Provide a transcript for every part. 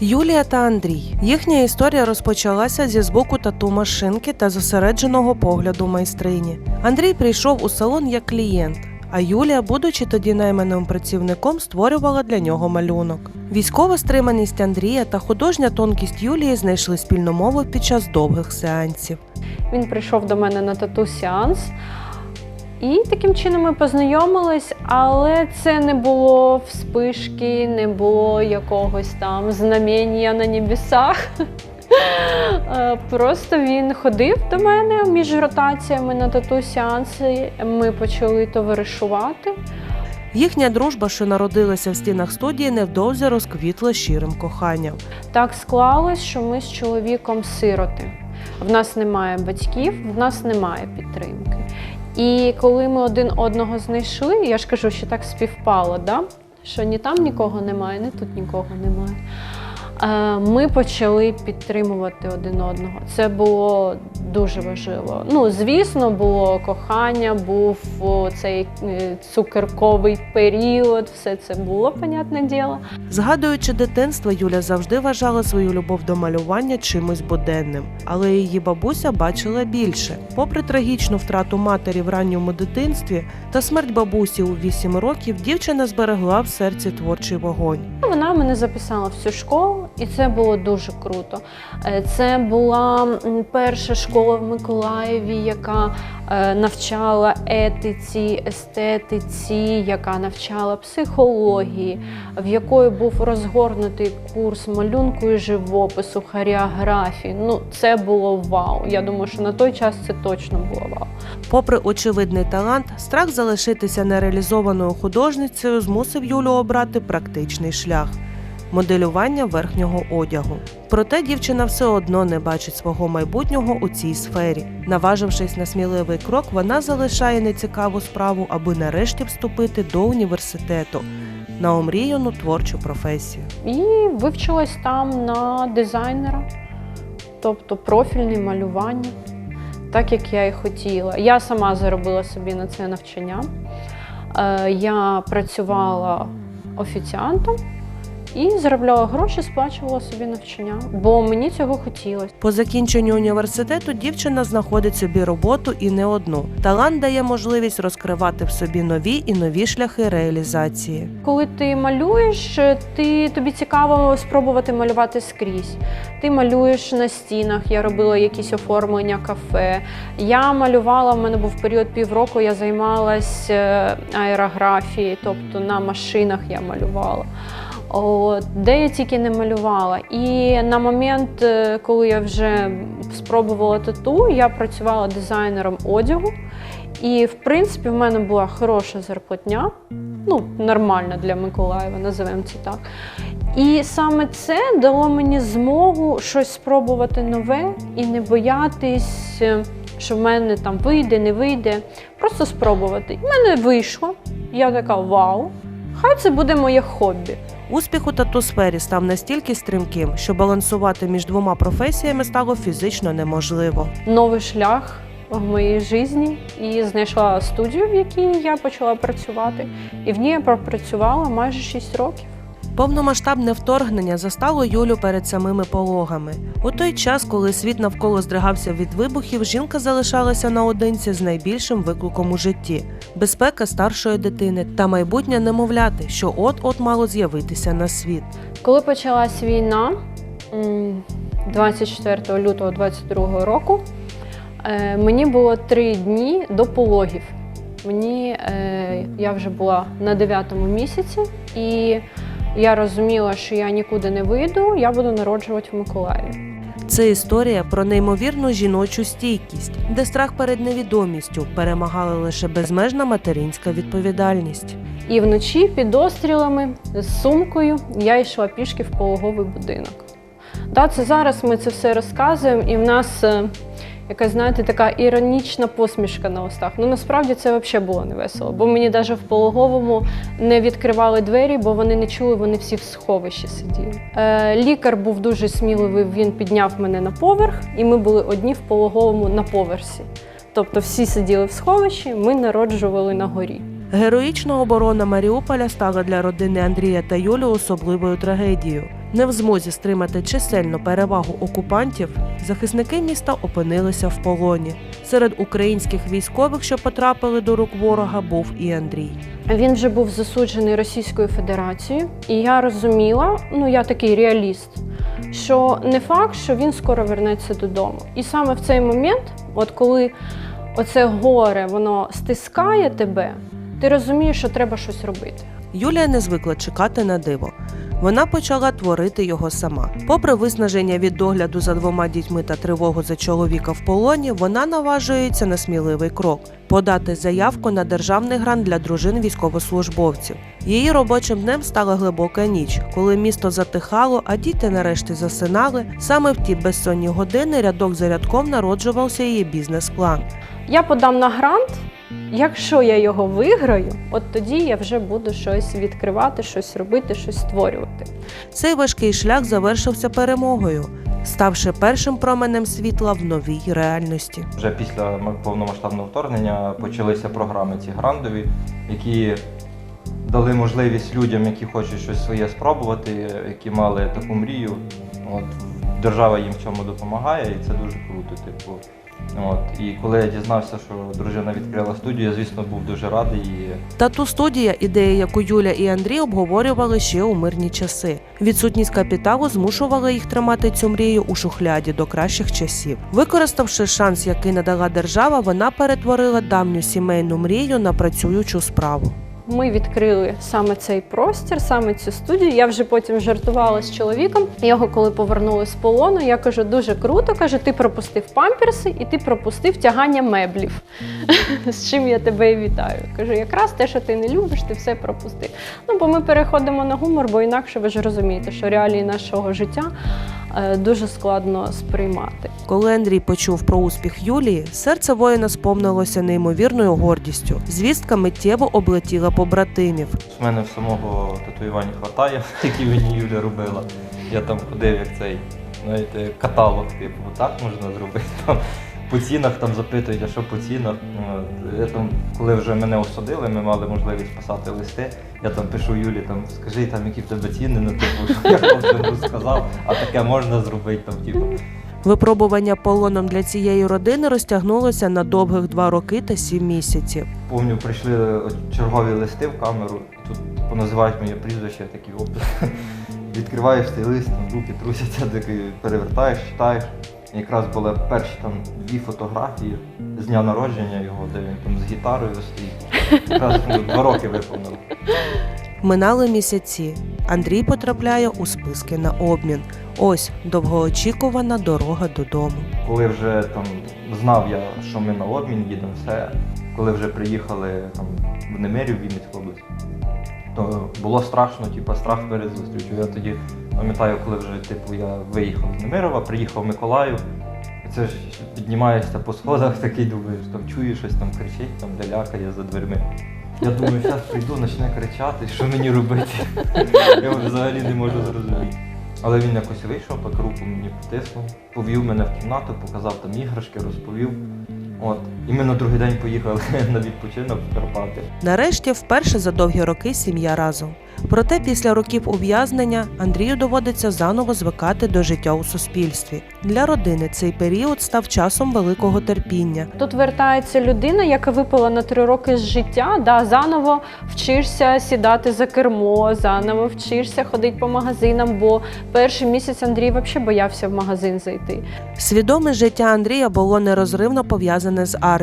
Юлія та Андрій. Їхня історія розпочалася зі звуку тату машинки та зосередженого погляду майстрині. Андрій прийшов у салон як клієнт, а Юлія, будучи тоді найманим працівником, створювала для нього малюнок. Військова стриманість Андрія та художня тонкість Юлії знайшли спільну мову під час довгих сеансів. Він прийшов до мене на тату сеанс. І таким чином ми познайомились, але це не було вспишки, не було якогось там знамення на небесах. Е, Просто він ходив до мене між ротаціями на тату сеанси. Ми почали товаришувати. Їхня дружба, що народилася в стінах студії, невдовзі розквітла щирим коханням. Так склалось, що ми з чоловіком сироти. В нас немає батьків, в нас немає підтримки. І коли ми один одного знайшли, я ж кажу, що так співпало, да? що ні там нікого немає, ні тут нікого немає. Е, Ми почали підтримувати один одного. Це було дуже важливо. Ну, звісно, було кохання, був цей е, цукерковий період, все це було, понятне діло. Згадуючи дитинство, Юля завжди вважала свою любов до малювання чимось буденним, але її бабуся бачила більше. Попри трагічну втрату матері в ранньому дитинстві та смерть бабусі у 8 років, дівчина зберегла в серці творчий вогонь. Вона мене записала в цю школу, і це було дуже круто. Е, Це була перша школа в Миколаєві, яка е, навчала етиці, естетиці, яка навчала психології, в якої був розгорнутий курс малюнку і живопису, хореографії. Ну, це було вау. Я думаю, що на той час це точно було вау. Попри очевидний талант, страх залишитися нереалізованою художницею змусив Юлю обрати практичний шлях моделювання верхнього одягу. Проте дівчина все одно не бачить свого майбутнього у цій сфері. Наважившись на сміливий крок, вона залишає нецікаву справу, аби нарешті вступити до університету на омріяну творчу професію. І вивчилась там на дизайнера, тобто профільне малювання, так як я і хотіла. Я сама заробила собі на це навчання. Е, Я працювала офіціантом і заробляла гроші, сплачувала собі навчання, бо мені цього хотілося. По закінченню університету дівчина знаходить собі роботу і не одну. Талант дає можливість розкривати в собі нові і нові шляхи реалізації. Коли ти малюєш, ти, тобі цікаво спробувати малювати скрізь. Ти малюєш на стінах, я робила якісь оформлення кафе. Я малювала, в мене був період півроку, я займалась е, аерографією, тобто на машинах я малювала. От, де я тільки не малювала. І на момент, е, коли я вже спробувала тату, я працювала дизайнером одягу. І в принципі в мене була хороша зарплатня, ну, нормальна для Миколаєва, називаємо це так. І саме це дало мені змогу щось спробувати нове і не боятись, е, що в мене там вийде, не вийде. Просто спробувати. І в мене вийшло. Я така вау, хай це буде моє хобі. Успіх у тату-сфері став настільки стрімким, що балансувати між двома професіями стало фізично неможливо. Новий шлях в моїй житті і знайшла студію, в якій я почала працювати. І в ній я пропрацювала майже 6 років. Повномасштабне вторгнення застало Юлю перед самими пологами. У той час, коли світ навколо здригався від вибухів, жінка залишалася наодинці з найбільшим викликом у житті безпека старшої дитини та майбутнє немовляти, що от-от мало з'явитися на світ. Коли почалась війна м, 24 лютого 22 року, е, мені було три дні до пологів. Мені е, я вже була на 9 місяці, і я розуміла, що я нікуди не вийду, я буду народжувати в Миколаєві. Це історія про неймовірну жіночу стійкість, де страх перед невідомістю перемагала лише безмежна материнська відповідальність. І вночі під острілами з сумкою я йшла пішки в пологовий будинок. Да, це зараз ми це все розказуємо, і в нас е, якась, знаєте, така іронічна посмішка на устах. Ну насправді це взагалі було не весело, бо мені навіть в пологовому не відкривали двері, бо вони не чули, вони всі в сховищі сиділи. Е, лікар був дуже сміливий, він підняв мене на поверх, і ми були одні в пологовому на поверсі. Тобто всі сиділи в сховищі, ми народжували на горі. Героїчна оборона Маріуполя стала для родини Андрія та Юлі особливою трагедією. Не в змозі стримати чисельну перевагу окупантів, захисники міста опинилися в полоні. Серед українських військових, що потрапили до рук ворога, був і Андрій. Він вже був засуджений Російською Федерацією, і я розуміла, ну я такий реаліст, що не факт, що він скоро вернеться додому. І саме в цей момент, от коли оце горе воно стискає тебе, ти розумієш, що треба щось робити. Юлія не звикла чекати на диво. Вона почала творити його сама. Попри виснаження від догляду за двома дітьми та тривогу за чоловіка в полоні, вона наважується на сміливий крок подати заявку на державний грант для дружин військовослужбовців. Її робочим днем стала глибока ніч, коли місто затихало, а діти нарешті засинали. Саме в ті безсонні години рядок за рядком народжувався її бізнес-план. Я подам на грант. Якщо я його виграю, от тоді я вже буду щось відкривати, щось робити, щось створювати. Цей важкий шлях завершився перемогою, ставши першим променем світла в новій реальності. Вже після повномасштабного вторгнення почалися програми ці грантові, які дали можливість людям, які хочуть щось своє спробувати, які мали таку мрію. От, держава їм в цьому допомагає, і це дуже круто. Типу. От, і коли я дізнався, що дружина відкрила студію, я, звісно, був дуже радий. Тату студія, ідея, яку Юля і Андрій обговорювали ще у мирні часи. Відсутність капіталу змушувала їх тримати цю мрію у шухляді до кращих часів. Використавши шанс, який надала держава, вона перетворила давню сімейну мрію на працюючу справу. Ми відкрили саме цей простір, саме цю студію. Я вже потім жартувала з чоловіком. Його, коли повернули з полону, я кажу, дуже круто. каже, ти пропустив памперси і ти пропустив тягання меблів. З чим я тебе і вітаю. Кажу, якраз те, що ти не любиш, ти все пропустив. Ну, бо ми переходимо на гумор, бо інакше ви ж розумієте, що реалії нашого життя дуже складно сприймати. Коли Андрій почув про успіх Юлії, серце воїна сповнилося неймовірною гордістю. Звістка миттєво облетіла побратимів. У мене в самого татуювання хватає, які мені Юля робила. Я там ходив як цей, знаєте, каталог, типу, так можна зробити. Там, по цінах там запитують, а що по цінах. Я там, коли вже мене осудили, ми мали можливість писати листи. Я там пишу Юлі, там, скажи там, які в тебе ціни, ну типу, я все а таке можна зробити там, типу. Випробування полоном для цієї родини розтягнулося на довгих два роки та сім місяців. Помню, прийшли чергові листи в камеру, тут поназивають моє прізвище, такий опис. Відкриваєш цей лист, там руки трусяться, перевертаєш, читаєш. Якраз були перші там дві фотографії з дня народження його, де він там з гітарою стоїть. Якраз ну, два роки виповнив. Минали місяці. Андрій потрапляє у списки на обмін. Ось довгоочікувана дорога додому. Коли вже там знав я, що ми на обмін їдемо, все, коли вже приїхали там в Немирів, Вінницьку область, то було страшно, типу, страх перед зустрічю. Я тоді пам'ятаю, коли вже типу, я виїхав з Немирова, приїхав в Миколаїв. Це ж піднімаєшся по сходах, такий думаєш, там чуєш щось там кричить, там лякає за дверми. Я думаю, зараз прийду, почне кричати, що мені робити. Я взагалі не можу зрозуміти. Але він якось вийшов, так руку мені потиснув, повів мене в кімнату, показав там іграшки, розповів. От. І ми на другий день поїхали на відпочинок в Карпати. Нарешті, вперше за довгі роки сім'я разом. Проте після років ув'язнення Андрію доводиться заново звикати до життя у суспільстві. Для родини цей період став часом великого терпіння. Тут вертається людина, яка випила на три роки з життя, да, заново вчишся сідати за кермо, заново вчишся ходити по магазинам, бо перший місяць Андрій взагалі боявся в магазин зайти. Свідоме життя Андрія було нерозривно пов'язане з армією,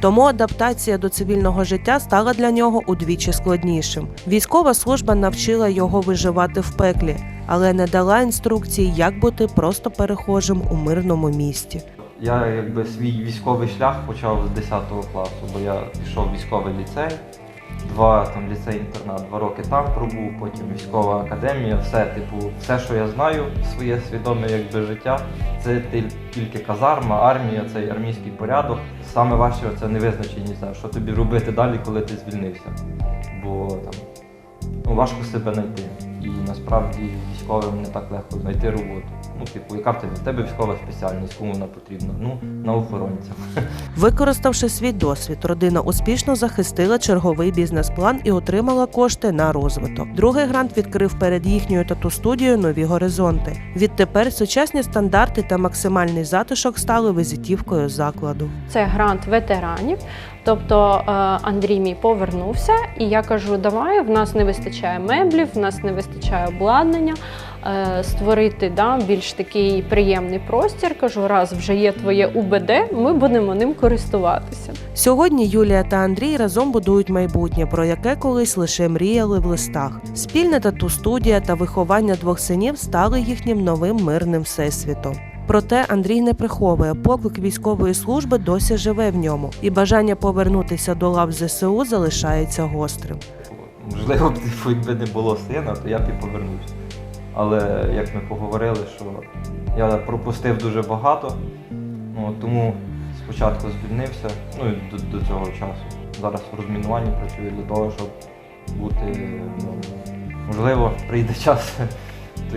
тому адаптація до цивільного життя стала для нього удвічі складнішим. Військова служба навчила його виживати в пеклі, але не дала інструкції, як бути просто перехожим у мирному місті. Я якби свій військовий шлях почав з 10 класу, бо я пішов військовий ліцей, два там ліцей-інтернат, два роки там пробув, потім військова академія, все, типу, все, що я знаю, своє свідоме якби життя, це тільки казарма, армія, цей армійський порядок. Саме важче це невизначеність, знаю, що тобі робити далі, коли ти звільнився. Бо там ну, важко себе знайти. І насправді військовим не так легко знайти роботу. Ну, типу, яка в тебе? В тебе військова спеціальність, кому вона потрібна? Ну, на охоронця. Використавши свій досвід, родина успішно захистила черговий бізнес-план і отримала кошти на розвиток. Другий грант відкрив перед їхньою тату-студією нові горизонти. Відтепер сучасні стандарти та максимальний затишок стали визитівкою закладу. Це грант ветеранів. Тобто е, Андрій мій повернувся, і я кажу: давай, в нас не вистачає меблів, в нас не вистачає обладнання. е, Створити да, більш такий приємний простір. Кажу, раз вже є твоє УБД, ми будемо ним користуватися. Сьогодні Юлія та Андрій разом будують майбутнє, про яке колись лише мріяли в листах. Спільна тату-студія та виховання двох синів стали їхнім новим мирним всесвітом. Проте Андрій не приховує, поклик військової служби досі живе в ньому, і бажання повернутися до лав ЗСУ залишається гострим. Можливо, типу, якби не було сина, то я б і повернувся. Але як ми поговорили, що я пропустив дуже багато, ну, тому спочатку звільнився, ну і до, до цього часу. Зараз в розмінуванні працюю для того, щоб бути, ну, можливо, прийде час,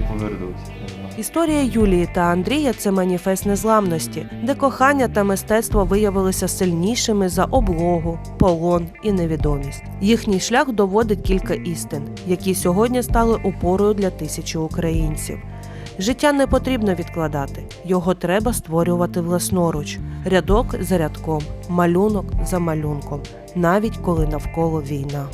повернуся. не знаю. Історія Юлії та Андрія це маніфест незламності, де кохання та мистецтво виявилися сильнішими за облогу, полон і невідомість. Їхній шлях доводить кілька істин, які сьогодні стали опорою для тисячі українців. Життя не потрібно відкладати, його треба створювати власноруч, рядок за рядком, малюнок за малюнком, навіть коли навколо війна.